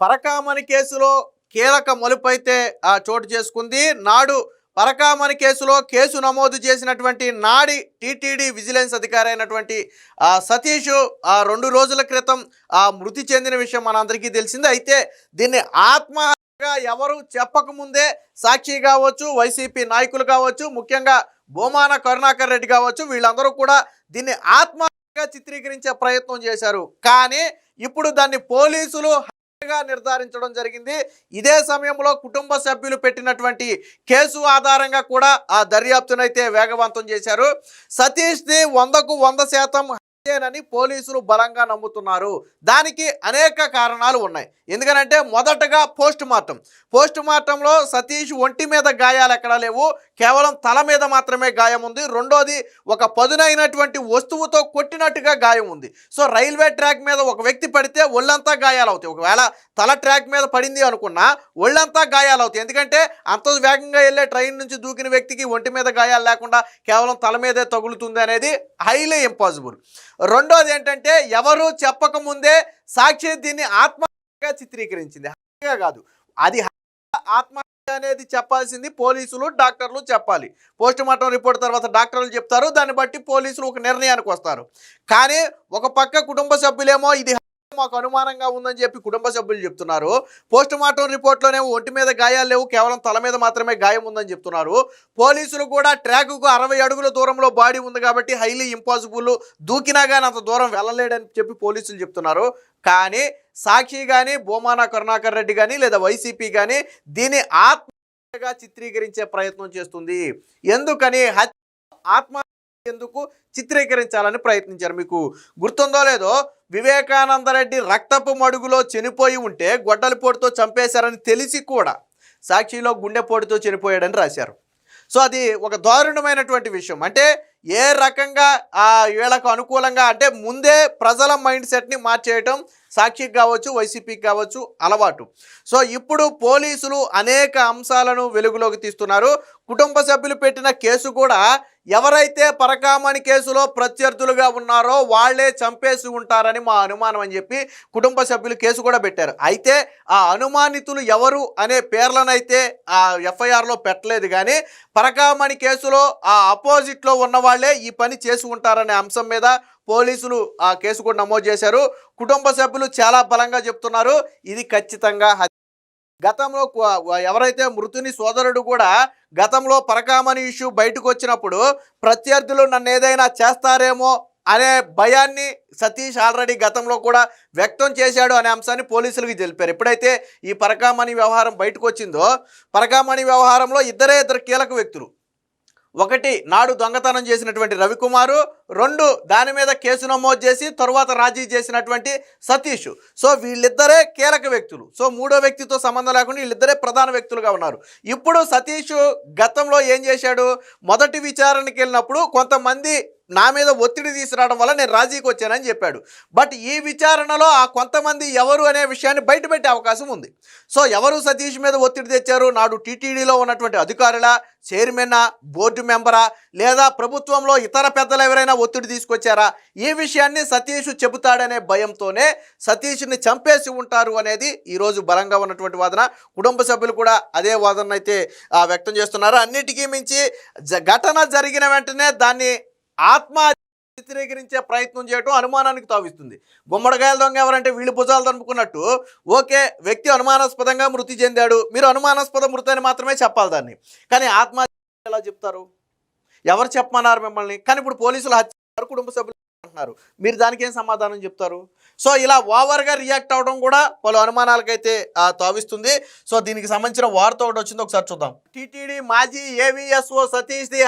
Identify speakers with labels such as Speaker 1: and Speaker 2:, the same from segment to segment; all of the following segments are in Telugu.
Speaker 1: పరకామణి కేసులో కీలక మలుపైతే ఆ చోటు చేసుకుంది. నాడు పరకామణి కేసులో కేసు నమోదు చేసినటువంటి నాడి టీటీడీ విజిలెన్స్ అధికారి అయినటువంటి ఆ సతీష్ ఆ రెండు రోజుల క్రితం ఆ మృతి చెందిన విషయం మనందరికీ తెలిసింది. అయితే దీన్ని ఆత్మహత్యగా ఎవరు చెప్పకముందే సాక్షి కావచ్చు వైసీపీ నాయకులు కావచ్చు ముఖ్యంగా భూమాన కరుణాకర్ రెడ్డి కావచ్చు వీళ్ళందరూ కూడా దీన్ని ఆత్మహత్యగా చిత్రీకరించే ప్రయత్నం చేశారు. కానీ ఇప్పుడు దాన్ని పోలీసులు హత్యగా నిర్ధారించడం జరిగింది. ఇదే సమయంలో కుటుంబ సభ్యులు పెట్టినటువంటి కేసు ఆధారంగా కూడా ఆ దర్యాప్తునైతే వేగవంతం చేశారు. సతీష్ది వందకు వంద శాతం హత్యేనని పోలీసులు బలంగా నమ్ముతున్నారు. దానికి అనేక కారణాలు ఉన్నాయి. ఎందుకనంటే మొదటగా పోస్ట్ మార్టం. పోస్ట్ మార్టంలో సతీష్ ఒంటి మీద గాయాలు ఎక్కడా లేవు. కేవలం తల మీద మాత్రమే గాయం ఉంది. రెండోది ఒక పదునైనటువంటి వస్తువుతో కొట్టినట్టుగా గాయం ఉంది. సో రైల్వే ట్రాక్ మీద ఒక వ్యక్తి పడితే ఒళ్ళంతా గాయాలు అవుతాయి. ఒకవేళ తల ట్రాక్ మీద పడింది అనుకున్నా ఒళ్ళంతా గాయాలు అవుతాయి. ఎందుకంటే అంత వేగంగా వెళ్ళే ట్రైన్ నుంచి దూకిన వ్యక్తికి ఒంటి మీద గాయాలు లేకుండా కేవలం తల మీదే తగులుతుంది అనేది హైలీ ఇంపాసిబుల్. రెండోది ఏంటంటే ఎవరు చెప్పకముందే సాక్షి దీన్ని ఆత్మహత్యగా చిత్రీకరించింది. హత్యగా కాదు. అది హత్య, ఆత్మహత్య అనేది చెప్పాల్సింది పోలీసులు డాక్టర్లు చెప్పాలి. పోస్ట్ మార్టం రిపోర్ట్ తర్వాత డాక్టర్లు చెప్తారు. దాన్ని బట్టి పోలీసులు ఒక నిర్ణయానికి వస్తారు. కానీ ఒక పక్క కుటుంబ సభ్యులేమో ఇది మాకు అనుమానంగా ఉందని చెప్పి కుటుంబ సభ్యులు చెప్తున్నారు. పోస్ట్ మార్టం రిపోర్ట్లోనే ఒంటి మీద గాయాలు లేవు కేవలం తల మీద మాత్రమే గాయం ఉందని చెప్తున్నారు. పోలీసులు కూడా ట్రాక్కు అరవై అడుగుల దూరంలో బాడీ ఉంది కాబట్టి హైలీ ఇంపాసిబుల్ దూకినా కానీ అంత దూరం వెళ్ళలేడని చెప్పి పోలీసులు చెప్తున్నారు. కానీ సాక్షి కానీ భూమానా కరుణాకర్ రెడ్డి కానీ లేదా వైసీపీ కానీ దీన్ని ఆత్మగా చిత్రీకరించే ప్రయత్నం చేస్తుంది. ఎందుకని? హత్య ఆత్మహత్య ఎందుకు చిత్రీకరించాలని ప్రయత్నించారు మీకు గుర్తుందో లేదో వివేకానందరెడ్డి రక్తపు మడుగులో చనిపోయి ఉంటే గొడ్డలిపోటుతో చంపేశారని తెలిసి కూడా సాక్షిలో గుండెపోటుతో చనిపోయాడని రాశారు. సో అది ఒక దారుణమైనటువంటి విషయం. అంటే ఏ రకంగా ఆ వీళ్ళకు అనుకూలంగా అంటే ముందే ప్రజల మైండ్ సెట్ని మార్చేయటం సాక్షికి కావచ్చు వైసీపీకి కావచ్చు అలవాటు. సో ఇప్పుడు పోలీసులు అనేక అంశాలను వెలుగులోకి తీస్తున్నారు. కుటుంబ సభ్యులు పెట్టిన కేసు కూడా ఎవరైతే పరకామణి కేసులో ప్రత్యర్థులుగా ఉన్నారో వాళ్ళే చంపేసి ఉంటారని మా అనుమానం అని చెప్పి కుటుంబ సభ్యులు కేసు కూడా పెట్టారు. అయితే ఆ అనుమానితులు ఎవరు అనే పేర్లనైతే ఆ ఎఫ్ఐఆర్లో పెట్టలేదు కానీ పరకామణి కేసులో ఆ అపోజిట్లో ఉన్న వాళ్ళే ఈ పని చేసి ఉంటారనే అంశం మీద పోలీసులు ఆ కేసు కూడా నమోదు చేశారు. కుటుంబ సభ్యులు చాలా బలంగా చెప్తున్నారు. ఇది ఖచ్చితంగా గతంలో ఎవరైతే మృతుని సోదరుడు కూడా గతంలో పరకామణి ఇష్యూ బయటకు వచ్చినప్పుడు ప్రత్యర్థులు నన్ను ఏదైనా చేస్తారేమో అనే భయాన్ని సతీష్ ఆల్రెడీ గతంలో కూడా వ్యక్తం చేశాడు అనే అంశాన్ని పోలీసులకు తెలిపారు. ఎప్పుడైతే ఈ పరకామణి వ్యవహారం బయటకు వచ్చిందో పరకామణి వ్యవహారంలో ఇద్దరే ఇద్దరు కీలక వ్యక్తులు. ఒకటి నాడు దొంగతనం చేసినటువంటి రవికుమారు రెండు దాని మీద కేసు నమోదు చేసి తరువాత రాజీ చేసినటువంటి సతీష్. సో వీళ్ళిద్దరే కీలక వ్యక్తులు. సో మూడో వ్యక్తితో సంబంధం లేకుండా వీళ్ళిద్దరే ప్రధాన వ్యక్తులుగా ఉన్నారు. ఇప్పుడు సతీష్ గతంలో ఏం చేశాడు? మొదటి విచారణకి వెళ్ళినప్పుడు కొంతమంది నా మీద ఒత్తిడి తీసుకురావడం వల్ల నేను రాజీకి వచ్చానని చెప్పాడు. బట్ ఈ విచారణలో ఆ కొంతమంది ఎవరు అనే విషయాన్ని బయటపెట్టే అవకాశం ఉంది. సో ఎవరు సతీష్ మీద ఒత్తిడి తెచ్చారు? నాడు టీటీడీలో ఉన్నటువంటి అధికారుల చైర్మనా బోర్డు మెంబరా? లేదా ప్రభుత్వంలో ఇతర పెద్దలు ఎవరైనా ఒత్తిడి తీసుకొచ్చారా? ఈ విషయాన్ని సతీష్ చెబుతాడనే భయంతోనే సతీష్ని చంపేసి ఉంటారు అనేది ఈరోజు బలంగా ఉన్నటువంటి వాదన. కుటుంబ సభ్యులు కూడా అదే వాదన అయితే వ్యక్తం చేస్తున్నారు. అన్నిటికీ మించి ఘటన జరిగిన వెంటనే దాన్ని ఆత్మ చిత్రీకరించే ప్రయత్నం చేయడం అనుమానానికి తావిస్తుంది. గుమ్మడికాయల దొంగ ఎవరంటే వీళ్ళు భుజాలు తనుపుకున్నట్టు ఓకే వ్యక్తి అనుమానాస్పదంగా మృతి చెందాడు. మీరు అనుమానాస్పద మృతి అని మాత్రమే చెప్పాలి దాన్ని. కానీ ఆత్మహత్య ఎలా చెప్తారు? ఎవరు చెప్పమన్నారు మిమ్మల్ని? కానీ ఇప్పుడు పోలీసులు హత్య కుటుంబ సభ్యులు అంటున్నారు. మీరు దానికి ఏం సమాధానం చెప్తారు? సో ఇలా ఓవర్గా రియాక్ట్ అవడం కూడా పలు అనుమానాలకైతే తావిస్తుంది. సో దీనికి సంబంధించిన వార్త ఒకటి వచ్చింది ఒకసారి చూద్దాం. టీటీడీ మాజీ ఏవిఎస్ఓ సతీష్ ది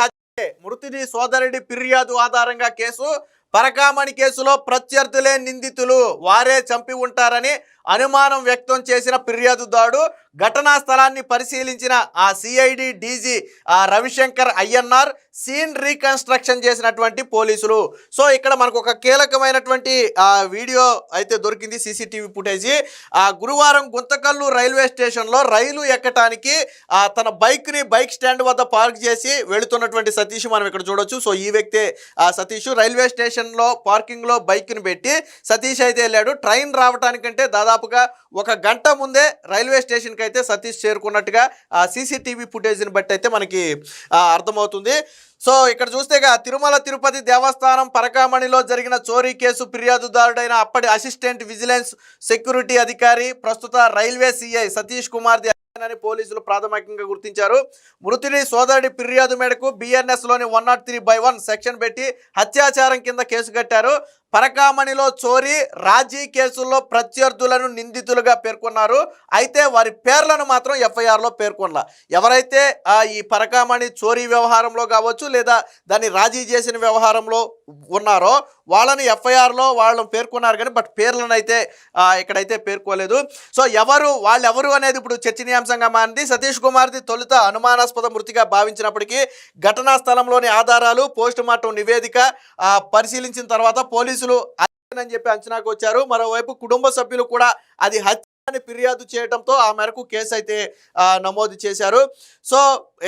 Speaker 1: మృతుడి సోదరుడి ఫిర్యాదు ఆధారంగా కేసు పరకామణి కేసులో ప్రత్యర్థులే నిందితులు. వారే చంపి ఉంటారని అనుమానం వ్యక్తం చేసిన ఫిర్యాదుదారుడు ఘటనా స్థలాన్ని పరిశీలించిన ఆ సిఐడి డీజీ ఆ రవిశంకర్ అయ్యన్నార్ సీన్ రీకన్స్ట్రక్షన్ చేసినటువంటి పోలీసులు. సో ఇక్కడ మనకు ఒక కీలకమైనటువంటి ఆ, వీడియో అయితే దొరికింది సీసీటీవీ ఫుటేజీ. ఆ గురువారం గుంతకల్లు రైల్వే స్టేషన్లో రైలు ఎక్కటానికి తన బైక్ని బైక్ స్టాండ్ వద్ద పార్క్ చేసి వెళుతున్నటువంటి సతీష్ మనం ఇక్కడ చూడొచ్చు. సో ఈ వ్యక్తే ఆ సతీష్ రైల్వే స్టేషన్లో పార్కింగ్లో బైక్ని పెట్టి సతీష్ అయితే వెళ్ళాడు. ట్రైన్ రావటానికంటే దాదాపుగా ఒక గంట ముందే రైల్వే స్టేషన్కి అయితే సతీష్ చేరుకున్నట్టుగా ఆ సీసీటీవీ ఫుటేజ్ని బట్టి అయితే మనకి అర్థమవుతుంది. సో ఇక్కడ చూస్తేగా తిరుమల తిరుపతి దేవస్థానం పరకామణిలో జరిగిన చోరీ కేసు ఫిర్యాదుదారుడైన అప్పటి అసిస్టెంట్ విజిలెన్స్ సెక్యూరిటీ అధికారి ప్రస్తుత రైల్వే సిఐ సతీష్ కుమార్ అని పోలీసులు ప్రాథమికంగా గుర్తించారు. మృతుడి సోదరుడి ఫిర్యాదు మేరకు బిఎన్ఎస్లోని one naught three by one section పెట్టి హత్యాచారం కింద కేసు కట్టారు. పరకామణిలో చోరీ రాజీ కేసుల్లో ప్రత్యర్థులను నిందితులుగా పేర్కొన్నారు. అయితే వారి పేర్లను మాత్రం ఎఫ్ఐఆర్లో పేర్కొనలా. ఎవరైతే ఈ పరకామణి చోరీ వ్యవహారంలో కావచ్చు లేదా దాన్ని రాజీ చేసిన వ్యవహారంలో ఉన్నారో వాళ్ళని ఎఫ్ఐఆర్లో వాళ్ళని పేర్కొన్నారు కానీ బట్ పేర్లను అయితే ఇక్కడైతే పేర్కోలేదు. సో ఎవరు వాళ్ళు ఎవరు అనేది ఇప్పుడు చర్చనీయాంశంగా మారింది. సతీష్ కుమార్ది తొలుత అనుమానాస్పద మృతిగా భావించినప్పటికీ ఘటనా స్థలంలోని ఆధారాలు పోస్ట్ మార్టం నివేదిక పరిశీలించిన తర్వాత పోలీసులు అని చెప్పి అంచనాకు వచ్చారు. మరోవైపు కుటుంబ సభ్యులు కూడా అది హత్య అని ఫిర్యాదు చేయడంతో ఆ మేరకు కేసు అయితే నమోదు చేశారు. సో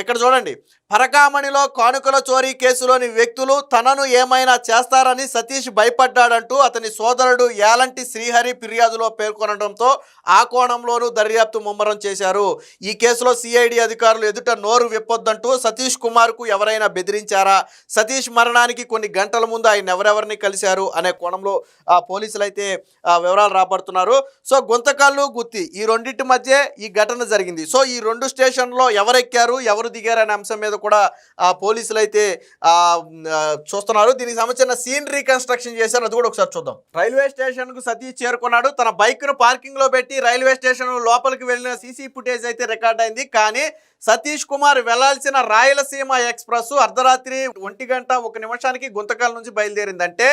Speaker 1: ఇక్కడ చూడండి. పరకామణిలో కానుకల చోరీ కేసులోని వ్యక్తులు తనను ఏమైనా చేస్తారని సతీష్ భయపడ్డాడంటూ అతని సోదరుడు యాలంటి శ్రీహరి ఫిర్యాదులో పేర్కొనడంతో ఆ కోణంలోనూ దర్యాప్తు ముమ్మరం చేశారు. ఈ కేసులో సిఐడి అధికారులు ఎదుట నోరు విప్పొద్దంటూ సతీష్ కుమార్కు ఎవరైనా బెదిరించారా? సతీష్ మరణానికి కొన్ని గంటల ముందు ఆయన ఎవరెవరిని కలిశారు అనే కోణంలో ఆ పోలీసులు అయితే వివరాలు రాబడుతున్నారు. సో గుంతకల్లు గుత్తి ఈ రెండింటి మధ్య ఈ ఘటన జరిగింది. సో ఈ రెండు స్టేషన్లో ఎవరెక్కారు ఎవరు దిగారు అనే అంశం మీద కూడా ఆ పోలీసులు అయితే చూస్తున్నారు. దీనికి సంబంధించిన సీన్ రీకన్స్ట్రక్షన్ చేశారు. అది కూడా ఒకసారి చూద్దాం. రైల్వే స్టేషన్కు సతీష్ చేరుకున్నాడు. తన బైక్ను పార్కింగ్లో పెట్టి రైల్వే స్టేషన్ లోపలికి వెళ్ళిన సీసీ ఫుటేజ్ అయితే రికార్డ్ అయింది. కానీ సతీష్ కుమార్ వెళ్ళాల్సిన రాయలసీమ ఎక్స్ప్రెస్ అర్ధరాత్రి ఒంటి గంట ఒక నిమిషానికి గుంతకల్ నుంచి బయలుదేరిందంటే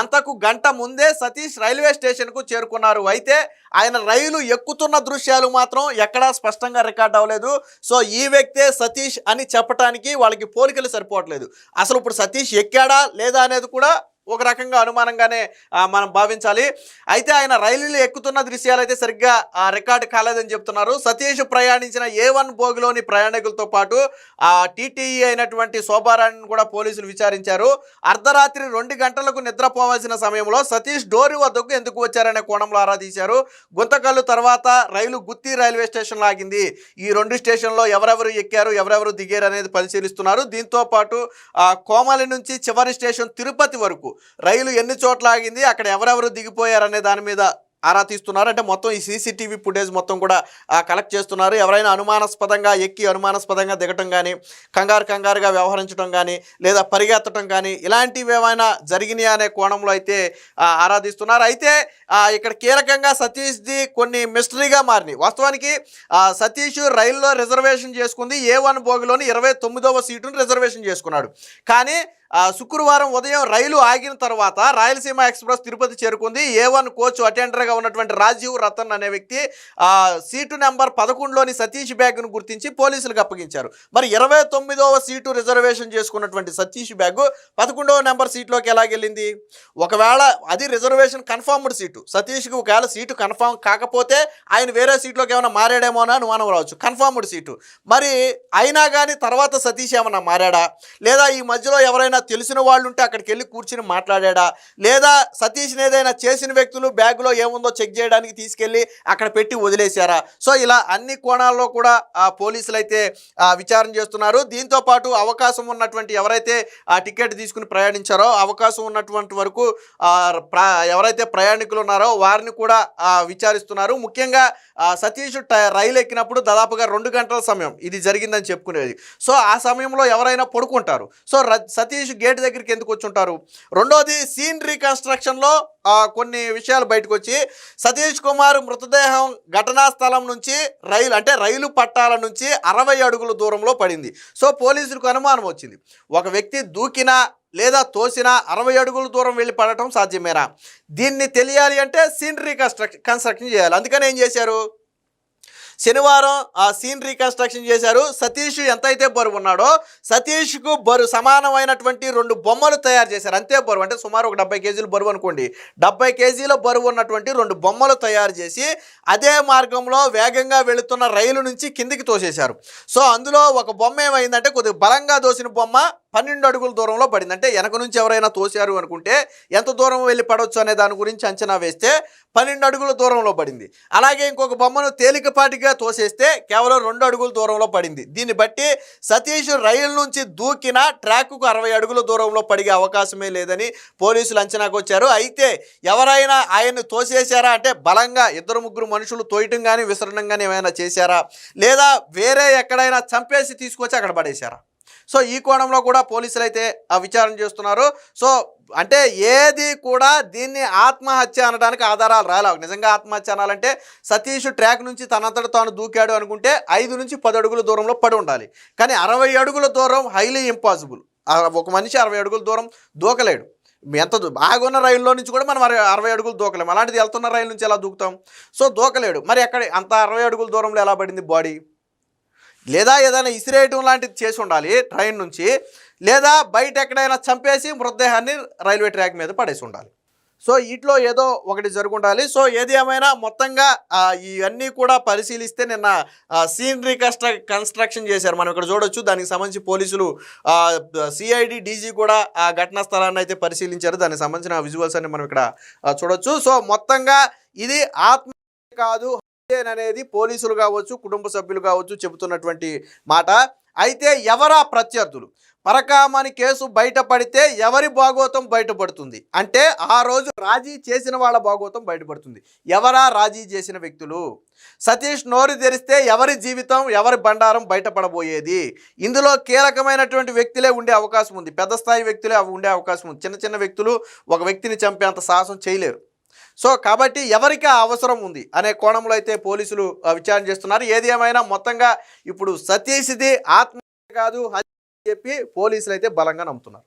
Speaker 1: అంతకు గంట ముందే సతీష్ రైల్వే స్టేషన్కు చేరుకున్నారు. అయితే ఆయన రైలు ఎక్కుతున్న దృశ్యాలు మాత్రం ఎక్కడా స్పష్టంగా రికార్డ్ అవ్వలేదు. సో ఈ వ్యక్తే సతీష్ అని చెప్పడానికి వాళ్ళకి పోలికలు సరిపోవట్లేదు. అసలు ఇప్పుడు సతీష్ ఎక్కాడా లేదా అనేది కూడా ఒక రకంగా అనుమానంగానే మనం భావించాలి. అయితే ఆయన రైలులో ఎక్కుతున్న దృశ్యాలు అయితే సరిగ్గా ఆ, రికార్డు కాలేదని చెప్తున్నారు. సతీష్ ప్రయాణించిన ఏ వన్ బోగిలోని ప్రయాణికులతో పాటు ఆ టీటీఈ అయినటువంటి శోభారాణిని కూడా పోలీసులు విచారించారు. అర్ధరాత్రి రెండు గంటలకు నిద్రపోవాల్సిన సమయంలో సతీష్ డోరి వద్దకు ఎందుకు వచ్చారనే కోణంలో ఆరా తీశారు. గుంతకల్లు తర్వాత రైలు గుత్తి రైల్వే స్టేషన్ లాగింది ఈ రెండు స్టేషన్లో ఎవరెవరు ఎక్కారు ఎవరెవరు దిగారు అనేది పరిశీలిస్తున్నారు. దీంతో పాటు ఆ, కోమలి నుంచి చివరి స్టేషన్ తిరుపతి వరకు రైలు ఎన్ని చోట్ల ఆగింది అక్కడ ఎవరెవరు దిగిపోయారనే దాని మీద ఆరా తీస్తున్నారు. అంటే మొత్తం ఈ సీసీటీవీ ఫుటేజ్ మొత్తం కూడా కలెక్ట్ చేస్తున్నారు. ఎవరైనా అనుమానాస్పదంగా ఎక్కి అనుమానాస్పదంగా దిగటం కానీ కంగారు కంగారుగా వ్యవహరించడం కానీ లేదా పరిగెత్తడం కానీ ఇలాంటివి ఏమైనా జరిగినాయి అనే కోణంలో అయితే ఆరాధిస్తున్నారు అయితే ఇక్కడ కీలకంగా సతీష్ది కొన్ని మిస్టరీగా మారినాయి. వాస్తవానికి సతీష్ రైల్లో రిజర్వేషన్ చేసుకుంది. ఏ వన్ బోగిలోని ఇరవై తొమ్మిదవ సీటును రిజర్వేషన్ చేసుకున్నాడు. కానీ శుక్రవారం ఉదయం రైలు ఆగిన తర్వాత రాయలసీమ ఎక్స్ప్రెస్ తిరుపతి చేరుకుంది. ఏ వన్ కోచ్ అటెండర్గా ఉన్నటువంటి రాజీవ్ రతన్ అనే వ్యక్తి సీటు నెంబర్ పదకొండులోని సతీష్ బ్యాగ్ను గుర్తించి పోలీసులకు అప్పగించారు. మరి ఇరవై తొమ్మిదవ సీటు రిజర్వేషన్ చేసుకున్నటువంటి సతీష్ బ్యాగ్ పదకొండవ నెంబర్ సీట్లోకి ఎలాగెళ్ళింది? ఒకవేళ అది రిజర్వేషన్ కన్ఫర్మ్డ్ సీటు సతీష్కి ఒకవేళ సీటు కన్ఫర్మ్ కాకపోతే ఆయన వేరే సీట్లోకి ఏమైనా మారాడేమో అని అనుమానం రావచ్చు. Confirmed seat. మరి అయినా కానీ తర్వాత సతీష్ ఏమైనా మారాడా? లేదా ఈ మధ్యలో ఎవరైనా తెలిసిన వాళ్ళు ఉంటే అక్కడికి వెళ్ళి కూర్చుని మాట్లాడా లేదా సతీష్ని ఏదైనా చేసిన వ్యక్తులు బ్యాగ్లో ఏముందో చెక్ చేయడానికి తీసుకెళ్ళి అక్కడ పెట్టి వదిలేశారా? సో ఇలా అన్ని కోణాల్లో కూడా ఆ పోలీసులు అయితే విచారణ చేస్తున్నారు. దీంతో పాటు అవకాశం ఉన్నటువంటి ఎవరైతే ఆ టికెట్ తీసుకుని ప్రయాణించారో అవకాశం ఉన్నటువంటి వరకు ఎవరైతే ప్రయాణికులు ఉన్నారో వారిని కూడా విచారిస్తున్నారు. ముఖ్యంగా సతీష్ రైలు ఎక్కినప్పుడు దాదాపుగా రెండు గంటల సమయం ఇది జరిగిందని చెప్పుకునేది. సో ఆ సమయంలో ఎవరైనా పడుకుంటారు. సో ర- సతీష్ గేట్ దగ్గరికి ఎందుకు వచ్చి ఉంటారు రెండోది సీన్ రీకన్స్ట్రక్షన్లో కొన్ని విషయాలు బయటకు వచ్చి సతీష్ కుమార్ మృతదేహం ఘటనా స్థలం నుంచి రైలు అంటే రైలు పట్టాల నుంచి అరవై అడుగుల దూరంలో పడింది. సో పోలీసులకు అనుమానం వచ్చింది. ఒక వ్యక్తి దూకినా లేదా తోసినా అరవై అడుగుల దూరం వెళ్ళి పడటం సాధ్యమేనా? దీన్ని తెలియాలి అంటే సీన్ రీకన్స్ట్రక్షన్ కన్స్ట్రక్షన్ చేయాలి. అందుకని ఏం చేశారు? శనివారం ఆ సీన్ రీకన్స్ట్రక్షన్ చేశారు. సతీష్ ఎంతైతే బరువు ఉన్నాడో సతీష్కు బరువు సమానమైనటువంటి రెండు బొమ్మలు తయారు చేశారు. అంతే బరువు. అంటే సుమారు ఒక డెబ్బై కేజీలు బరువు అనుకోండి. డెబ్బై కేజీల బరువు ఉన్నటువంటి రెండు బొమ్మలు తయారు చేసి అదే మార్గంలో వేగంగా వెళుతున్న రైలు నుంచి కిందికి తోసేశారు. సో అందులో ఒక బొమ్మ ఏమైందంటే కొద్దిగా బలంగా దోసిన బొమ్మ పన్నెండు అడుగుల దూరంలో పడింది. అంటే వెనక నుంచి ఎవరైనా తోశారు అనుకుంటే ఎంత దూరం వెళ్ళి పడవచ్చు అనే దాని గురించి అంచనా వేస్తే పన్నెండు అడుగుల దూరంలో పడింది. అలాగే ఇంకొక బొమ్మను తేలికపాటిగా తోసేస్తే కేవలం రెండు అడుగుల దూరంలో పడింది. దీన్ని బట్టి సతీష్ రైలు నుంచి దూకిన ట్రాక్కు అరవై అడుగుల దూరంలో పడిగే అవకాశమే లేదని పోలీసులు అంచనాకు వచ్చారు. అయితే ఎవరైనా ఆయన్ని తోసేశారా? అంటే బలంగా ఇద్దరు ముగ్గురు మనుషులు తోయటం కానీ విసరడం కానీ ఏమైనా చేశారా? లేదా వేరే ఎక్కడైనా చంపేసి తీసుకొచ్చి అక్కడ పడేశారా? సో ఈ కోణంలో కూడా పోలీసులు అయితే ఆ విచారణ చేస్తున్నారు. సో అంటే ఏది కూడా దీన్ని ఆత్మహత్య అనడానికి ఆధారాలు రాలేవు. నిజంగా ఆత్మహత్య అనాలంటే సతీష్ ట్రాక్ నుంచి తనంతట తాను దూకాడు అనుకుంటే ఐదు నుంచి పది అడుగుల దూరంలో పడి ఉండాలి. కానీ అరవై అడుగుల దూరం హైలీ ఇంపాసిబుల్ ఒక మనిషి అరవై అడుగుల దూరం దూకలేడు. ఎంత బాగున్న రైల్లో నుంచి కూడా మనం అరవై అరవై అడుగులు దూకలేము. అలాంటిది వెళ్తున్న రైలు నుంచి ఎలా దూకుతాం? సో దూకలేడు. మరి ఎక్కడ అంత అరవై అడుగుల దూరంలో ఎలా పడింది బాడీ? లేదా ఏదైనా ఇసిరేయటం లాంటిది చేసి ఉండాలి ట్రైన్ నుంచి లేదా బయట ఎక్కడైనా చంపేసి మృతదేహాన్ని రైల్వే ట్రాక్ మీద పడేసి ఉండాలి. సో వీటిలో ఏదో ఒకటి జరుగుండాలి. సో ఏది ఏమైనా మొత్తంగా ఇవన్నీ కూడా పరిశీలిస్తే నిన్న సీనరీ కన్స్ట్ర కన్స్ట్రక్షన్ చేశారు. మనం ఇక్కడ చూడొచ్చు దానికి సంబంధించి పోలీసులు సిఐడి డీజీ కూడా ఆ ఘటనా స్థలాన్ని అయితే పరిశీలించారు. దానికి సంబంధించిన విజువల్స్ అన్ని మనం ఇక్కడ చూడొచ్చు. సో మొత్తంగా ఇది ఆత్మ కాదు. అనేది పోలీసులు కావచ్చు కుటుంబ సభ్యులు కావచ్చు చెబుతున్నటువంటి మాట. అయితే ఎవరా ప్రత్యర్థులు? పరకామని కేసు బయటపడితే ఎవరి భాగోతం బయటపడుతుంది అంటే ఆ రోజు రాజీ చేసిన వాళ్ళ భాగోతం బయటపడుతుంది ఎవరా రాజీ చేసిన వ్యక్తులు? సతీష్ నోరు తెరిస్తే ఎవరి జీవితం ఎవరి బండారం బయటపడబోయేది ఇందులో కీలకమైనటువంటి వ్యక్తులే ఉండే అవకాశం ఉంది. పెద్ద స్థాయి వ్యక్తులే ఉండే అవకాశం ఉంది. చిన్న చిన్న వ్యక్తులు ఒక వ్యక్తిని చంపేంత సాహసం చేయలేరు. సో కాబట్టి ఎవరికి ఆ అవసరం ఉంది అనే కోణంలో అయితే పోలీసులు విచారణ చేస్తున్నారు. ఏది ఏమైనా మొత్తంగా ఇప్పుడు సతీష్ది ఆత్మ కాదు అని చెప్పి పోలీసులు అయితే బలంగా నమ్ముతున్నారు.